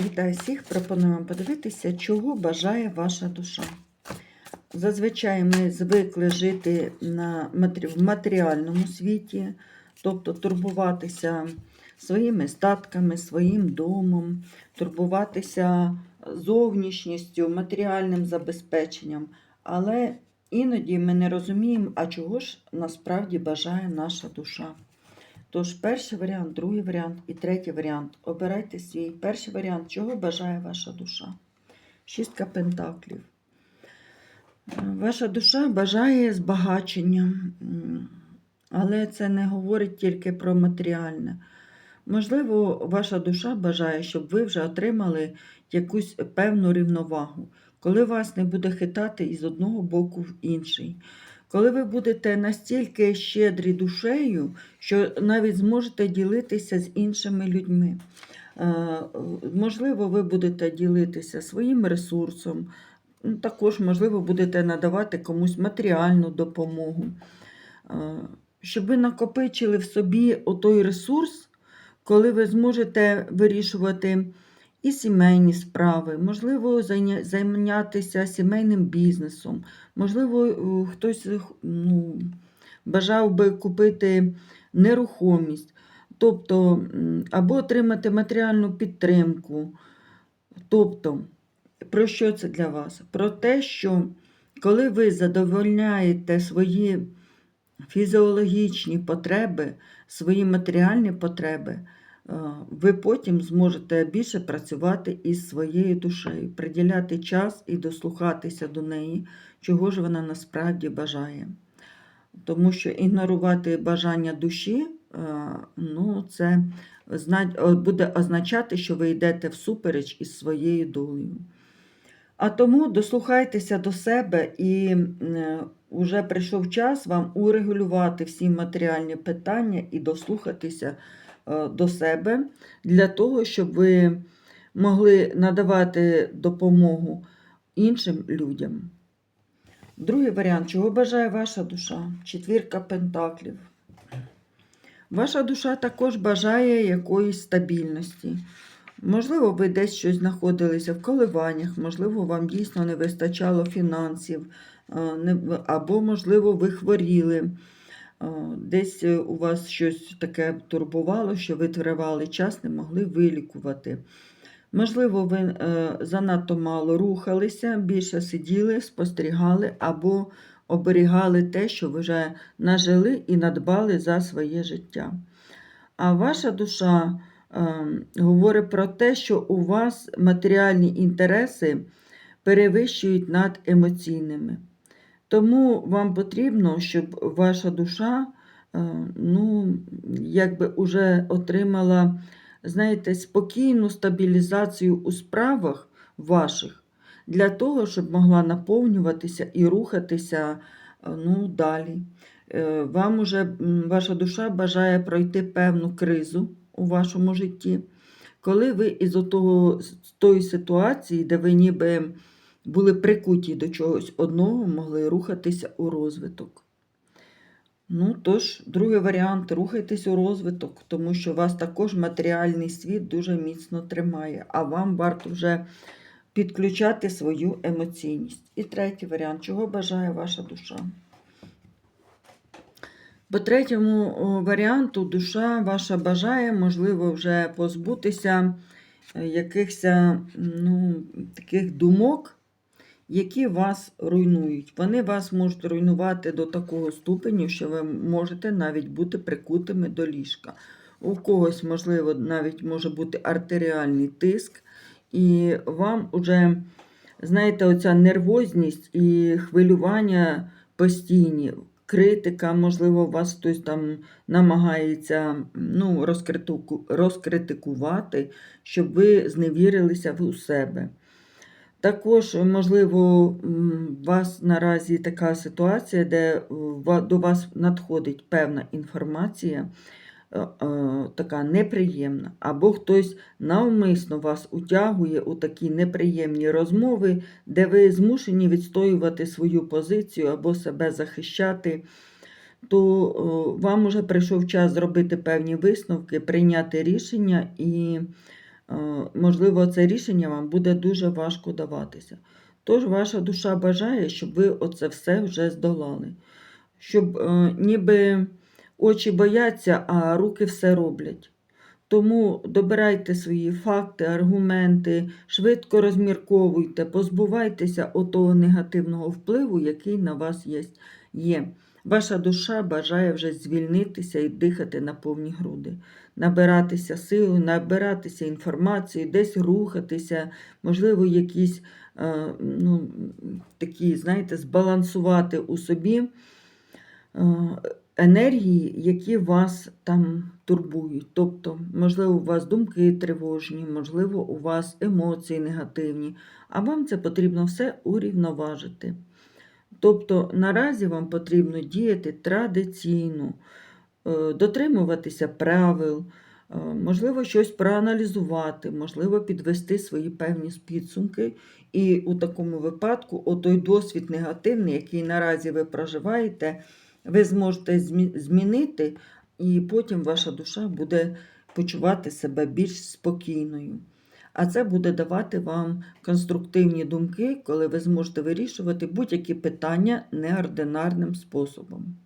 Вітаю всіх! Пропоную вам подивитися, чого бажає ваша душа. Зазвичай ми звикли жити на в матеріальному світі, тобто турбуватися своїми статками, своїм домом, турбуватися зовнішністю, матеріальним забезпеченням. Але іноді ми не розуміємо, а чого ж насправді бажає наша душа. Тож, перший варіант, другий варіант і третій варіант. Обирайте свій перший варіант, чого бажає ваша душа. Шістка пентаклів. Е, Ваша душа бажає збагачення, але це не говорить тільки про матеріальне. Можливо, ваша душа бажає, щоб ви вже отримали якусь певну рівновагу, коли вас не буде хитати із одного боку в інший. Коли ви будете настільки щедрі душею, що навіть зможете ділитися з іншими людьми. Е, Можливо, ви будете ділитися своїм ресурсом, Ну, також, можливо, будете надавати комусь матеріальну допомогу, Е, щоб ви накопичили в собі отой ресурс, коли ви зможете вирішувати і сімейні справи, можливо, зайня- зайнятися сімейним бізнесом, можливо, е, хтось е, ну, бажав би купити нерухомість, тобто, або отримати матеріальну підтримку. Тобто, про що це для вас? Про те, що коли ви задовольняєте свої фізіологічні потреби, свої матеріальні потреби, ви потім зможете більше працювати із своєю душею, приділяти час і дослухатися до неї, чого ж вона насправді бажає. Тому що ігнорувати бажання душі, е, ну, це буде означати, що ви йдете всупереч із своєю долею. А тому дослухайтеся до себе і вже прийшов час вам урегулювати всі матеріальні питання і дослухатися е, до себе для того, щоб ви могли надавати допомогу іншим людям. Другий варіант, чого бажає ваша душа? Четвірка пентаклів. Ваша душа також бажає якоїсь стабільності. Можливо, ви десь щось знаходилися в коливаннях, можливо, вам дійсно не вистачало фінансів, або, можливо, ви хворіли. Десь е, у вас щось таке турбувало, що ви тривалий час не могли вилікувати. Можливо, ви е, занадто мало рухалися, більше сиділи, спостерігали або оберігали те, що ви вже нажили і надбали за своє життя. А ваша душа ем, говорить про те, що у вас матеріальні інтереси перевищують над емоційними. Тому вам потрібно, щоб ваша душа е, ну, якби уже отримала, знаєте, спокійну стабілізацію у справах ваших для того, щоб могла наповнюватися і рухатися е, ну, далі. Е, Вам уже ваша душа бажає пройти певну кризу у вашому житті, коли ви із отого, з тої ситуації, де ви ніби були прикуті до чогось одного, могли рухатися у розвиток. Ну, тож, другий варіант рухайтесь у розвиток, тому що вас також матеріальний світ дуже міцно тримає, а вам варто вже підключати свою емоційність. І третій варіант, чого бажає ваша душа? По третьому варіанту душа ваша бажає, можливо, вже позбутися е, якихось ну, таких думок, які вас руйнують. Вони вас можуть руйнувати до такого ступеню, що ви можете навіть бути прикутими до ліжка. У когось, можливо, навіть може бути артеріальний тиск, і вам уже, знаєте, оця нервозність і хвилювання постійні. Критика, можливо, вас хтось там намагається ну, розкритику- розкритикувати, щоб ви зневірилися в у себе. Також, можливо, у вас наразі така ситуація, де е, до вас надходить певна інформація, е, е, така неприємна, або хтось навмисно вас утягує у такі неприємні розмови, де ви змушені відстоювати свою позицію або себе захищати, то вам уже прийшов час зробити певні висновки, прийняти рішення і можливо, це рішення вам буде дуже важко даватися. Тож ваша душа бажає, щоб ви оце все вже здолали. Щоб е, ніби очі бояться, а руки все роблять. Тому добирайте свої факти, аргументи, швидко розмірковуйте, позбувайтеся отого негативного впливу, який на вас є. Ваша душа бажає вже звільнитися і дихати на повні груди, набиратися сили, набиратися інформації, десь рухатися, можливо, якісь е, ну, такі, знаєте, збалансувати у собі е, енергії, які вас там турбують. Тобто, можливо, у вас думки тривожні, можливо, у вас емоції негативні, а вам це потрібно все урівноважити. Тобто наразі вам потрібно діяти традиційно, е, дотримуватися правил, е, можливо, щось проаналізувати, можливо, підвести свої певні підсумки. І у такому випадку, отой досвід негативний, який наразі ви проживаєте, ви зможете змінити, і потім ваша душа буде почувати себе більш спокійною. А це буде давати вам конструктивні думки, коли ви зможете вирішувати будь-які питання неординарним способом.